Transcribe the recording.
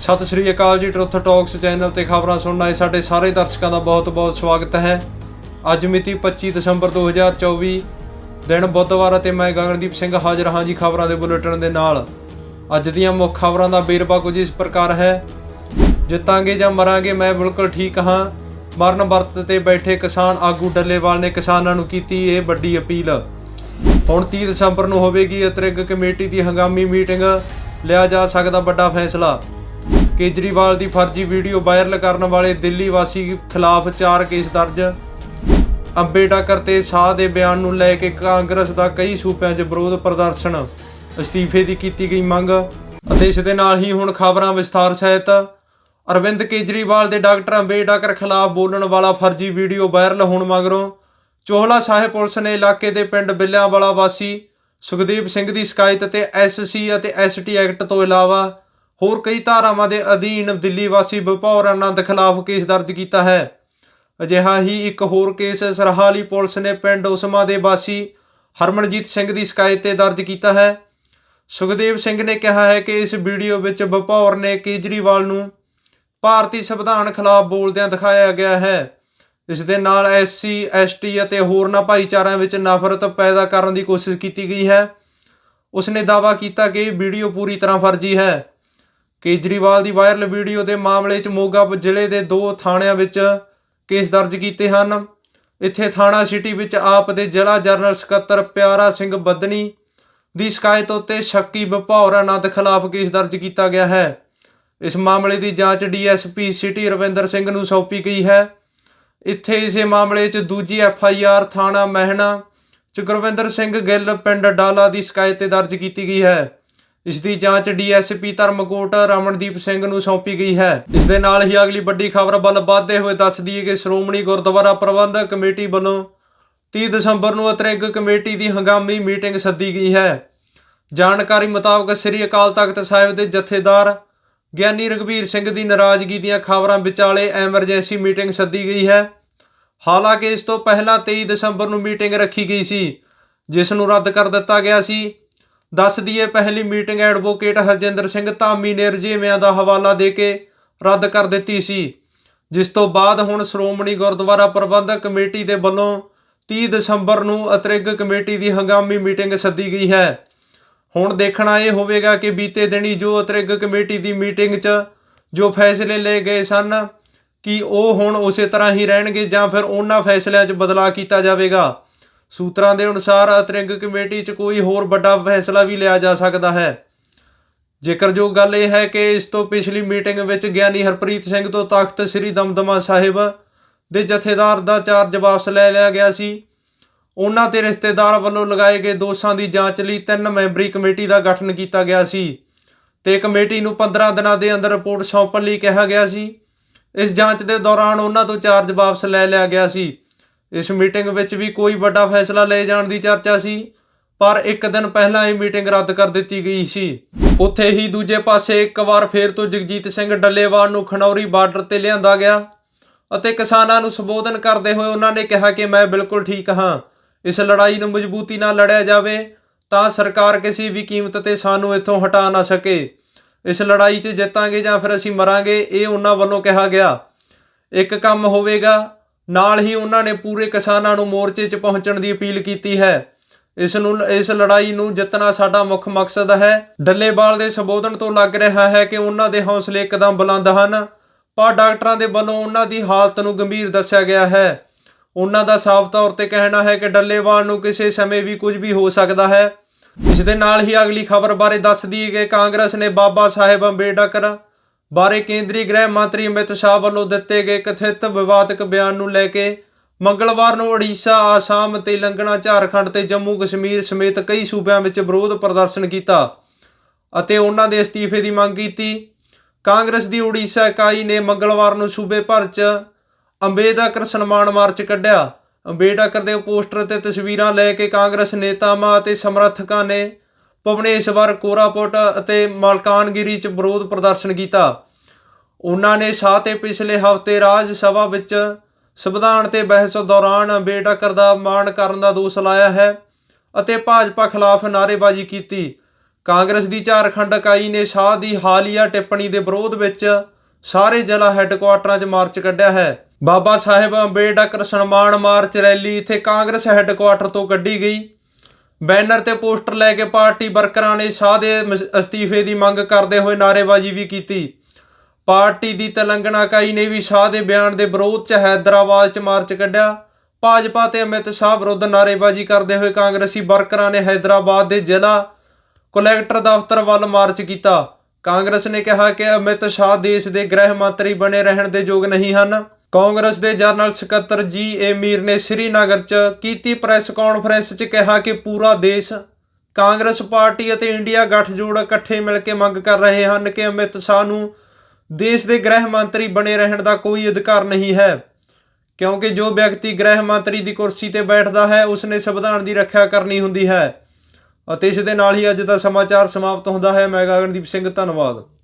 ਸਤਿ ਸ਼੍ਰੀ ਅਕਾਲ ਜੀ truth talks channel ਤੇ ਖਬਰਾਂ ਸੁਣਨ ਆਏ ਸਾਡੇ ਸਾਰੇ ਦਰਸ਼ਕਾਂ ਦਾ ਬਹੁਤ-ਬਹੁਤ ਸਵਾਗਤ ਹੈ। ਅੱਜ ਮਿਤੀ 25 ਦਸੰਬਰ 2024 ਦਿਨ ਬੁੱਧਵਾਰ ਅਤੇ ਮੈਂ ਗਗਨਦੀਪ ਸਿੰਘ ਹਾਜ਼ਰ ਹਾਂ ਜੀ ਖਬਰਾਂ ਦੇ ਬੁਲੇਟਿਨ ਦੇ ਨਾਲ। ਅੱਜ ਦੀਆਂ ਮੁੱਖ ਖਬਰਾਂ ਦਾ ਵੇਰਵਾ ਕੁਝ ਇਸ ਪ੍ਰਕਾਰ ਹੈ। ਜਿੱਤਾਂਗੇ ਜਾਂ ਮਰਾਂਗੇ ਮੈਂ ਬਿਲਕੁਲ ਠੀਕ ਹਾਂ। ਮਰਨ ਵਰਤ ਤੇ ਬੈਠੇ ਕਿਸਾਨ ਆਗੂ ਡੱਲੇਵਾਲ ਨੇ ਕਿਸਾਨਾਂ ਨੂੰ ਕੀਤੀ ਇਹ ਵੱਡੀ ਅਪੀਲ। ਹੁਣ 30 ਦਸੰਬਰ ਨੂੰ ਹੋਵੇਗੀ ਅਤਰਿਗ ਕਮੇਟੀ ਦੀ ਹੰਗਾਮੀ ਮੀਟਿੰਗ। ਲਿਆ ਜਾ ਸਕਦਾ ਵੱਡਾ ਫੈਸਲਾ। ਕੇਜਰੀਵਾਲ ਦੀ ਫਰਜ਼ੀ ਵੀਡੀਓ ਵਾਇਰਲ ਕਰਨ ਵਾਲੇ ਦਿੱਲੀ ਵਾਸੀ ਖਿਲਾਫ 4 ਕੇਸ ਦਰਜ। ਅੰਬੇਡਕਰ ਤੇ ਸ਼ਾਹ ਦੇ ਬਿਆਨ ਨੂੰ ਲੈ ਕੇ ਕਾਂਗਰਸ ਦਾ ਕਈ ਸੂਬਿਆਂ 'ਚ ਵਿਰੋਧ ਪ੍ਰਦਰਸ਼ਨ। ਅਸਤੀਫੇ ਦੀ ਕੀਤੀ ਗਈ ਮੰਗ ਅਤੇ ਇਸ ਦੇ ਨਾਲ ਹੀ ਹੁਣ ਖਬਰਾਂ ਵਿਸਥਾਰ ਸਹਿਤ। ਅਰਵਿੰਦ ਕੇਜਰੀਵਾਲ ਦੇ ਡਾਕਟਰ ਅੰਬੇਡਕਰ ਖਿਲਾਫ ਬੋਲਣ ਵਾਲਾ ਫਰਜ਼ੀ ਵੀਡੀਓ ਵਾਇਰਲ ਹੋਣ ਮਗਰੋਂ ਚੋਹਲਾ ਸਾਹਿਬ ਪੁਲਿਸ ਨੇ ਇਲਾਕੇ ਦੇ ਪਿੰਡ ਬਿੱਲਿਆਂਵਾਲਾ ਵਾਸੀ ਸੁਖਦੀਪ ਸਿੰਘ ਦੀ ਸ਼ਿਕਾਇਤ ਤੇ ਐਸਸੀ ਅਤੇ ਐਸਟੀ ਐਕਟ ਤੋਂ ਇਲਾਵਾ ਹੋਰ ਕਈ ਧਾਰਾਵਾਂ ਦੇ ਅਧੀਨ ਦਿੱਲੀ ਵਾਸੀ ਵਿਭੌਰ ਆਨੰਦ ਖਿਲਾਫ ਕੇਸ ਦਰਜ ਕੀਤਾ ਹੈ। ਅਜਿਹਾ ਹੀ ਇੱਕ ਹੋਰ ਕੇਸ ਸਰਹਾਲੀ ਪੁਲਿਸ ਨੇ ਪਿੰਡ ਉਸਮਾ ਦੇ ਵਾਸੀ ਹਰਮਨਜੀਤ ਸਿੰਘ ਦੀ ਸ਼ਿਕਾਇਤ ਤੇ ਦਰਜ ਕੀਤਾ ਹੈ। ਸੁਖਦੇਵ ਸਿੰਘ ਨੇ ਕਿਹਾ ਹੈ ਕਿ ਇਸ ਵੀਡੀਓ ਵਿੱਚ ਵਿਭੌਰ ਨੇ ਕੇਜਰੀਵਾਲ ਨੂੰ ਭਾਰਤੀ ਸੰਵਿਧਾਨ ਖਿਲਾਫ ਬੋਲਦਿਆਂ ਦਿਖਾਇਆ ਗਿਆ ਹੈ। ਇਸ ਦੇ ਨਾਲ ਐਸਸੀ, ਐਸਟੀ ਅਤੇ ਹੋਰਨਾਂ ਭਾਈਚਾਰਿਆਂ ਵਿੱਚ ਨਫ਼ਰਤ ਪੈਦਾ ਕਰਨ ਦੀ ਕੋਸ਼ਿਸ਼ ਕੀਤੀ ਗਈ ਹੈ। ਉਸ ਨੇ ਦਾਅਵਾ ਕੀਤਾ ਕਿ ਵੀਡੀਓ ਪੂਰੀ ਤਰ੍ਹਾਂ ਫਰਜ਼ੀ ਹੈ। ਕੇਜਰੀਵਾਲ ਦੀ ਵਾਇਰਲ ਵੀਡੀਓ ਦੇ ਮਾਮਲੇ 'ਚ ਮੋਗਾ ਜ਼ਿਲ੍ਹੇ ਦੇ ਦੋ ਥਾਣਿਆਂ ਵਿੱਚ ਕੇਸ ਦਰਜ ਕੀਤੇ ਹਨ। ਇੱਥੇ ਥਾਣਾ ਸਿਟੀ ਵਿੱਚ ਆਪ ਦੇ ਜ਼ਿਲ੍ਹਾ ਜਨਰਲ ਸਕੱਤਰ ਪਿਆਰਾ ਸਿੰਘ ਬੱਦਨੀ ਦੀ ਸ਼ਿਕਾਇਤ ਉੱਤੇ ਸ਼ੱਕੀ ਵਿਭੌਰ ਆਨੰਦ ਖਿਲਾਫ ਕੇਸ ਦਰਜ ਕੀਤਾ ਗਿਆ ਹੈ। ਇਸ ਮਾਮਲੇ ਦੀ ਜਾਂਚ ਡੀਐਸਪੀ ਸਿਟੀ ਰਵਿੰਦਰ ਸਿੰਘ ਨੂੰ ਸੌਂਪੀ ਗਈ ਹੈ। ਇੱਥੇ ਇਸੇ ਮਾਮਲੇ 'ਚ ਦੂਜੀ ਐਫ ਆਈ ਆਰ ਥਾਣਾ ਮਹਿਣਾ ਚ ਗੁਰਵਿੰਦਰ ਸਿੰਘ ਗਿੱਲ ਪਿੰਡ ਡਾਲਾ ਦੀ ਸ਼ਿਕਾਇਤ ਤੇ ਦਰਜ ਕੀਤੀ ਗਈ ਹੈ। ਇਸ ਦੀ ਜਾਂਚ ਡੀਐਸਪੀ ਧਰਮਕੋਟ ਰਮਨਦੀਪ ਸਿੰਘ ਨੂੰ ਸੌਂਪੀ ਗਈ ਹੈ। ਇਸ ਦੇ ਨਾਲ ਹੀ ਅਗਲੀ ਵੱਡੀ ਖਬਰ ਵੱਲ ਵਧਦੇ ਹੋਏ ਦੱਸ ਦਈਏ ਕਿ ਸ਼੍ਰੋਮਣੀ ਗੁਰਦੁਆਰਾ ਪ੍ਰਬੰਧਕ ਕਮੇਟੀ ਵੱਲੋਂ 30 ਦਸੰਬਰ ਨੂੰ ਅਤਰਿਗ ਕਮੇਟੀ ਦੀ ਹੰਗਾਮੀ ਮੀਟਿੰਗ ਸੱਦੀ ਗਈ ਹੈ। ਜਾਣਕਾਰੀ ਮੁਤਾਬਕ ਸ੍ਰੀ ਅਕਾਲ ਤਖਤ ਸਾਹਿਬ ਦੇ ਜਥੇਦਾਰ ਗਿਆਨੀ ਰਗਵੀਰ ਸਿੰਘ ਦੀ ਨਾਰਾਜ਼ਗੀ ਦੀਆਂ ਖਬਰਾਂ ਵਿਚਾਲੇ ਐਮਰਜੈਂਸੀ ਮੀਟਿੰਗ ਸੱਦੀ ਗਈ ਹੈ। ਹਾਲਾਂਕਿ ਇਸ ਤੋਂ ਪਹਿਲਾਂ 23 ਦਸੰਬਰ ਨੂੰ ਮੀਟਿੰਗ ਰੱਖੀ ਗਈ ਸੀ, ਜਿਸ ਨੂੰ ਰੱਦ ਕਰ ਦਿੱਤਾ ਗਿਆ ਸੀ। ਦੱਸ ਦਈਏ ਪਹਿਲੀ ਮੀਟਿੰਗ ਐਡਵੋਕੇਟ ਹਰਜਿੰਦਰ ਸਿੰਘ ਧਾਮੀ ਨੇ ਰਜੇਵਿਆਂ ਦਾ ਹਵਾਲਾ ਦੇ ਕੇ ਰੱਦ ਕਰ ਦਿੱਤੀ ਸੀ, ਜਿਸ ਤੋਂ ਬਾਅਦ ਹੁਣ ਸ਼੍ਰੋਮਣੀ ਗੁਰਦੁਆਰਾ ਪ੍ਰਬੰਧਕ ਕਮੇਟੀ ਦੇ ਵੱਲੋਂ 30 ਦਸੰਬਰ ਨੂੰ ਅਤਰਿਗ ਕਮੇਟੀ ਦੀ ਹੰਗਾਮੀ ਮੀਟਿੰਗ ਸੱਦੀ ਗਈ ਹੈ। ਹੁਣ ਦੇਖਣਾ ਇਹ ਹੋਵੇਗਾ ਕਿ ਬੀਤੇ ਦਿਨੀ ਜੋ ਅਤਰਿਗ ਕਮੇਟੀ ਦੀ ਮੀਟਿੰਗ 'ਚ ਜੋ ਫੈਸਲੇ ਲਏ ਗਏ ਸਨ, ਕਿ ਉਹ ਹੁਣ ਉਸੇ ਤਰ੍ਹਾਂ ਹੀ ਰਹਿਣਗੇ ਜਾਂ ਫਿਰ ਉਹਨਾਂ ਫੈਸਲਿਆਂ 'ਚ ਬਦਲਾਅ ਕੀਤਾ ਜਾਵੇਗਾ? ਸੂਤਰਾਂ ਦੇ ਅਨੁਸਾਰ ਅਤਰਿੰਗ ਕਮੇਟੀ 'ਚ ਕੋਈ ਹੋਰ ਵੱਡਾ ਫੈਸਲਾ ਵੀ ਲਿਆ ਜਾ ਸਕਦਾ ਹੈ। ਜੇਕਰ ਜੋ ਗੱਲ ਇਹ ਹੈ ਕਿ ਇਸ ਤੋਂ ਪਿਛਲੀ ਮੀਟਿੰਗ ਵਿੱਚ ਗਿਆਨੀ ਹਰਪ੍ਰੀਤ ਸਿੰਘ ਤੋਂ ਤਖਤ ਸ੍ਰੀ ਦਮਦਮਾ ਸਾਹਿਬ ਦੇ ਜਥੇਦਾਰ ਦਾ ਚਾਰਜ ਵਾਪਸ ਲੈ ਲਿਆ ਗਿਆ ਸੀ। ਉਹਨਾਂ ਤੇ ਰਿਸ਼ਤੇਦਾਰ ਵੱਲੋਂ ਲਗਾਏ ਗਏ ਦੋਸ਼ਾਂ ਦੀ ਜਾਂਚ ਲਈ ਤਿੰਨ ਮੈਂਬਰੀ ਕਮੇਟੀ ਦਾ ਗਠਨ ਕੀਤਾ ਗਿਆ ਸੀ ਤੇ ਕਮੇਟੀ ਨੂੰ 15 ਦਿਨਾਂ ਦੇ ਅੰਦਰ ਰਿਪੋਰਟ ਸੌਂਪਣ ਲਈ ਕਿਹਾ ਗਿਆ ਸੀ। ਇਸ ਜਾਂਚ ਦੇ ਦੌਰਾਨ ਉਹਨਾਂ ਤੋਂ ਚਾਰਜ ਵਾਪਸ ਲੈ ਲਿਆ ਗਿਆ ਸੀ। ਇਸ ਮੀਟਿੰਗ ਵਿੱਚ ਵੀ ਕੋਈ ਵੱਡਾ ਫੈਸਲਾ ਲਏ ਜਾਣ ਦੀ ਚਰਚਾ ਸੀ, ਪਰ ਇੱਕ ਦਿਨ ਪਹਿਲਾਂ ਇਹ ਮੀਟਿੰਗ ਰੱਦ ਕਰ ਦਿੱਤੀ ਗਈ ਸੀ। ਉੱਥੇ ਹੀ ਦੂਜੇ ਪਾਸੇ ਇੱਕ ਵਾਰ ਫੇਰ ਤੋਂ ਜਗਜੀਤ ਸਿੰਘ ਡੱਲੇਵਾਲ ਨੂੰ ਖਨੌਰੀ ਬਾਰਡਰ ਤੇ ਲਿਆਂਦਾ ਗਿਆ ਅਤੇ ਕਿਸਾਨਾਂ ਨੂੰ ਸੰਬੋਧਨ ਕਰਦੇ ਹੋਏ ਉਹਨਾਂ ਨੇ ਕਿਹਾ ਕਿ ਮੈਂ ਬਿਲਕੁਲ ਠੀਕ ਹਾਂ, ਇਸ ਲੜਾਈ ਨੂੰ ਮਜ਼ਬੂਤੀ ਨਾਲ ਲੜਿਆ ਜਾਵੇ ਤਾਂ ਸਰਕਾਰ ਕਿਸੇ ਵੀ ਕੀਮਤ ਤੇ ਸਾਨੂੰ ਇੱਥੋਂ ਹਟਾ ਨਾ ਸਕੇ। ਇਸ ਲੜਾਈ 'ਚ ਜਿੱਤਾਂਗੇ ਜਾਂ ਫਿਰ ਅਸੀਂ ਮਰਾਂਗੇ, ਇਹ ਉਹਨਾਂ ਵੱਲੋਂ ਕਿਹਾ ਗਿਆ। ਇੱਕ ਕੰਮ ਹੋਵੇਗਾ ਨਾਲ ਹੀ ਉਹਨਾਂ ਨੇ ਪੂਰੇ ਕਿਸਾਨਾਂ ਨੂੰ ਮੋਰਚੇ 'ਚ ਪਹੁੰਚਣ ਦੀ ਅਪੀਲ ਕੀਤੀ ਹੈ। ਇਸ ਨੂੰ ਇਸ ਲੜਾਈ ਨੂੰ ਜਿੱਤਣਾ ਸਾਡਾ ਮੁੱਖ ਮਕਸਦ ਹੈ। ਡੱਲੇਵਾਲ ਦੇ ਸੰਬੋਧਨ ਤੋਂ ਲੱਗ ਰਿਹਾ ਹੈ ਕਿ ਉਹਨਾਂ ਦੇ ਹੌਸਲੇ ਇੱਕਦਮ ਬੁਲੰਦ ਹਨ। ਪਰ ਡਾਕਟਰਾਂ ਦੇ ਵੱਲੋਂ ਉਹਨਾਂ ਦੀ ਹਾਲਤ ਨੂੰ ਗੰਭੀਰ ਦੱਸਿਆ ਗਿਆ ਹੈ। ਉਹਨਾਂ ਦਾ ਸਾਫ਼ ਤੌਰ ਤੇ ਕਹਿਣਾ ਹੈ ਕਿ ਡੱਲੇਵਾਲ ਨੂੰ ਕਿਸੇ ਸਮੇਂ ਵੀ ਕੁਝ ਵੀ ਹੋ ਸਕਦਾ ਹੈ। ਇਸ ਦੇ ਨਾਲ ਹੀ ਅਗਲੀ ਖਬਰ ਬਾਰੇ ਦੱਸ ਦਈਏ ਕਿ ਕਾਂਗਰਸ ਨੇ ਬਾਬਾ ਸਾਹਿਬ ਅੰਬੇਡਕਰ ਬਾਰੇ ਕੇਂਦਰੀ ਗ੍ਰਹਿ ਮੰਤਰੀ ਅਮਿਤ ਸ਼ਾਹ ਵੱਲੋਂ ਦਿੱਤੇ ਗਏ ਕਥਿਤ ਵਿਵਾਦਕ ਬਿਆਨ ਨੂੰ ਲੈ ਕੇ ਮੰਗਲਵਾਰ ਨੂੰ ਓਡੀਸ਼ਾ, ਆਸਾਮ, ਤੇਲੰਗਾਨਾ, ਝਾਰਖੰਡ ਤੇ ਜੰਮੂ ਕਸ਼ਮੀਰ ਸਮੇਤ ਕਈ ਸੂਬਿਆਂ ਵਿੱਚ ਵਿਰੋਧ ਪ੍ਰਦਰਸ਼ਨ ਕੀਤਾ ਅਤੇ ਉਹਨਾਂ ਦੇ ਅਸਤੀਫੇ ਦੀ ਮੰਗ ਕੀਤੀ। ਕਾਂਗਰਸ ਦੀ ਓਡੀਸ਼ਾ ਇਕਾਈ ਨੇ ਮੰਗਲਵਾਰ ਨੂੰ ਸੂਬੇ ਭਰ 'ਚ ਅੰਬੇਡਕਰ ਸਨਮਾਨ ਮਾਰਚ ਕੱਢਿਆ। ਅੰਬੇਡਕਰ ਦੇ ਪੋਸਟਰ ਤੇ ਤਸਵੀਰਾਂ ਲੈ ਕੇ ਕਾਂਗਰਸ ਨੇਤਾਵਾਂ ਅਤੇ ਸਮਰਥਕਾਂ ਨੇ ਭੁਵਨੇਸ਼ਵਰ, ਕੋਰਾਪੁਟ ਅਤੇ ਮਲਕਾਨਗਿਰੀ 'ਚ ਵਿਰੋਧ ਪ੍ਰਦਰਸ਼ਨ ਕੀਤਾ। ਉਹਨਾਂ ਨੇ ਸ਼ਾਹ ਤੇ ਪਿਛਲੇ ਹਫ਼ਤੇ ਰਾਜ ਸਭਾ ਵਿੱਚ ਸੰਵਿਧਾਨ ਤੇ ਬਹਿਸ ਦੌਰਾਨ ਅੰਬੇਡਕਰ ਦਾ ਮਾਣ ਕਰਨ ਦਾ ਦੋਸ਼ ਲਾਇਆ ਹੈ ਅਤੇ ਭਾਜਪਾ ਖਿਲਾਫ ਨਾਅਰੇਬਾਜ਼ੀ ਕੀਤੀ। ਕਾਂਗਰਸ ਦੀ ਝਾਰਖੰਡ ਇਕਾਈ ਨੇ ਸ਼ਾਹ ਦੀ ਹਾਲੀਆ ਟਿੱਪਣੀ ਦੇ ਵਿਰੋਧ ਵਿੱਚ ਸਾਰੇ ਜ਼ਿਲ੍ਹਾ ਹੈੱਡਕੁਆਟਰਾਂ 'ਚ ਮਾਰਚ ਕੱਢਿਆ ਹੈ। ਬਾਬਾ ਸਾਹਿਬ ਅੰਬੇਡਕਰ ਸਨਮਾਨ ਮਾਰਚ ਰੈਲੀ ਇੱਥੇ ਕਾਂਗਰਸ ਹੈੱਡਕੁਆਟਰ ਤੋਂ ਕੱਢੀ ਗਈ। ਬੈਨਰ ਤੇ ਪੋਸਟਰ ਲੈ ਕੇ ਪਾਰਟੀ ਵਰਕਰਾਂ ਨੇ ਸ਼ਾਹ ਦੇ ਅਸਤੀਫੇ ਦੀ ਮੰਗ ਕਰਦੇ ਹੋਏ ਨਾਅਰੇਬਾਜ਼ੀ ਵੀ ਕੀਤੀ। ਪਾਰਟੀ ਦੀ ਤੇਲੰਗਨਾ ਇਕਾਈ ਨੇ ਵੀ ਸ਼ਾਹ ਦੇ ਬਿਆਨ ਦੇ ਵਿਰੋਧ 'ਚ ਹੈਦਰਾਬਾਦ 'ਚ ਮਾਰਚ ਕੱਢਿਆ। ਭਾਜਪਾ ਤੇ ਅਮਿਤ ਸ਼ਾਹ ਵਿਰੁੱਧ ਨਾਅਰੇਬਾਜ਼ੀ ਕਰਦੇ ਹੋਏ ਕਾਂਗਰਸੀ ਵਰਕਰਾਂ ਨੇ ਹੈਦਰਾਬਾਦ ਦੇ ਜ਼ਿਲ੍ਹਾ ਕਲੈਕਟਰ ਦਫ਼ਤਰ ਵੱਲ ਮਾਰਚ ਕੀਤਾ। ਕਾਂਗਰਸ ਨੇ ਕਿਹਾ ਕਿ ਅਮਿਤ ਸ਼ਾਹ ਦੇਸ਼ ਦੇ ਗ੍ਰਹਿ ਮੰਤਰੀ ਬਣੇ ਰਹਿਣ ਦੇ ਯੋਗ ਨਹੀਂ ਹਨ। ਕਾਂਗਰਸ ਦੇ ਜਨਰਲ ਸਕੱਤਰ ਜੀ ਏ ਮੀਰ ਨੇ ਸ੍ਰੀਨਗਰ 'ਚ ਕੀਤੀ ਪ੍ਰੈਸ ਕਾਨਫਰੰਸ 'ਚ ਕਿਹਾ ਕਿ ਪੂਰਾ ਦੇਸ਼ ਕਾਂਗਰਸ ਪਾਰਟੀ ਅਤੇ ਇੰਡੀਆ ਗੱਠਜੋੜ ਇਕੱਠੇ ਮਿਲ ਕੇ ਮੰਗ ਕਰ ਰਹੇ ਹਨ ਕਿ ਅਮਿਤ ਸ਼ਾਹ ਨੂੰ ਦੇਸ਼ ਦੇ ਗ੍ਰਹਿ ਮੰਤਰੀ ਬਣੇ ਰਹਿਣ ਦਾ ਕੋਈ ਅਧਿਕਾਰ ਨਹੀਂ ਹੈ। ਕਿਉਂਕਿ ਜੋ ਵਿਅਕਤੀ ਗ੍ਰਹਿ ਮੰਤਰੀ ਦੀ ਕੁਰਸੀ ਤੇ ਬੈਠਦਾ ਹੈ, ਉਸਨੇ ਸੰਵਿਧਾਨ ਦੀ ਰੱਖਿਆ ਕਰਨੀ ਹੁੰਦੀ ਹੈ। ਅਤੇ ਇਸ ਦੇ ਨਾਲ ਹੀ ਅੱਜ ਦਾ ਸਮਾਚਾਰ ਸਮਾਪਤ ਹੁੰਦਾ ਹੈ। ਮੈਂ ਗਗਨਦੀਪ ਸਿੰਘ, ਧੰਨਵਾਦ।